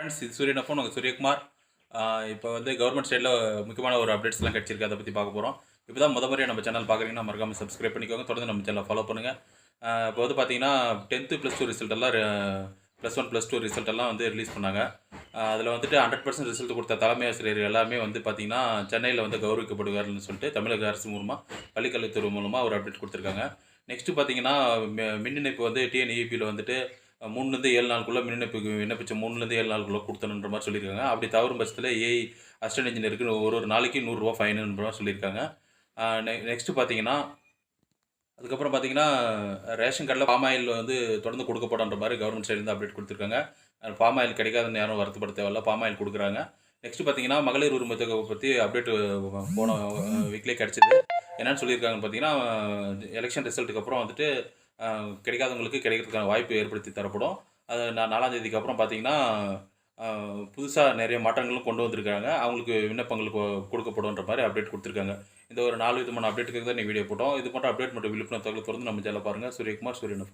Friends இது சூரியன் phone உங்கள் சூரியகுமார். இப்போ வந்து கவர்மெண்ட் சைடில் முக்கியமான ஒரு அப்டேட்ஸ்லாம் கிடச்சிருக்கு. அதை பற்றி பார்க்க போகிறோம் இப்போ தான் முத முறையாக நம்ம சேனல் பார்க்குறீங்கன்னா மறக்காமல் சப்ஸ்கிரைப் பண்ணிக்கோங்க. தொடர்ந்து நம்ம சேனலை ஃபாலோ பண்ணுங்கள் இப்போ வந்து பார்த்தீங்கன்னா டென்த்து ப்ளஸ் டூ ரிசல்ட் எல்லாம் plus one plus two result எல்லாம் வந்து ரிலீஸ் பண்ணாங்க. அதில் வந்துட்டு ஹண்ட்ரட் பர்சன்ட் ரிசல்ட் கொடுத்த தலைமை ஆசிரியர் எல்லாமே வந்து பார்த்தீங்கன்னா சென்னையில் வந்து கௌரவிக்கப்படுவார்னு சொல்லிட்டு தமிழக அரசு மூலமாக பள்ளிக்கல்வித்துறை மூலமாக ஒரு அப்டேட் கொடுத்துருக்காங்க. நெக்ஸ்ட்டு பார்த்தீங்கன்னா மின் இணைப்பு வந்து டிஎன்இபியில் வந்துட்டு மூணுலேருந்து ஏழு நாளுக்குள்ளே மின் விண்ணப்பிச்ச மூணுலேருந்து ஏழு நாளுக்குள்ளே கொடுத்தணுன்ற மாதிரி சொல்லியிருக்காங்க. அப்படி தவறும் பட்சத்தில் ஏஐ அசிஸ்டன்ட் இன்ஜினியருக்கு ஒரு ஒரு நாளைக்கு நூறுரூவா ஃபைனுன்ற மாதிரி சொல்லியிருக்காங்க. நெக்ஸ்ட்டு பார்த்தீங்கன்னா அதுக்கப்புறம் பார்த்தீங்கன்னா ரேஷன் கார்டில் பாம் ஆயில் வந்து தொடர்ந்து கொடுக்கப்படன்ற மாதிரி கவர்மெண்ட் சைட்லேருந்து அப்டேட் கொடுத்துருக்காங்க. பாம் ஆயில் கிடைக்காதுன்னு யாரும் வருத்தப்பட தேவையில்ல. பாம் ஆயில் கொடுக்குறாங்க. நெக்ஸ்ட் பார்த்தீங்கன்னா மகளிர் உரிமை தொகை பற்றி அப்டேட் போன வீக்லேயே கிடச்சிது. என்னென்னு சொல்லியிருக்காங்கன்னு பார்த்தீங்கன்னா எலெக்ஷன் ரிசல்ட்டுக்கு அப்புறம் வந்துட்டு கிடைக்காதவங்களுக்கு கிடைக்கிறதுக்கான வாய்ப்பு ஏற்படுத்தி தரப்படும். அது நான் நாலாம் அப்புறம் பார்த்தீங்கன்னா புதுசாக நிறைய மாற்றங்களும் கொண்டு வந்திருக்காங்க. அவங்களுக்கு விண்ணப்பங்களுக்கு கொடுக்கப்படும்ன்ற மாதிரி அப்டேட் கொடுத்துருக்காங்க. இந்த ஒரு நாலு விதமான அப்டேட்டுக்கு தான் நீ வீடியோ போட்டோம். இது மட்டும் அப்டேட் மட்டும் விழிப்புணர்வு தகவல் தொடர்ந்து நம்ம சேனல் பாருங்கள் சூரியகுமார் சூரியன்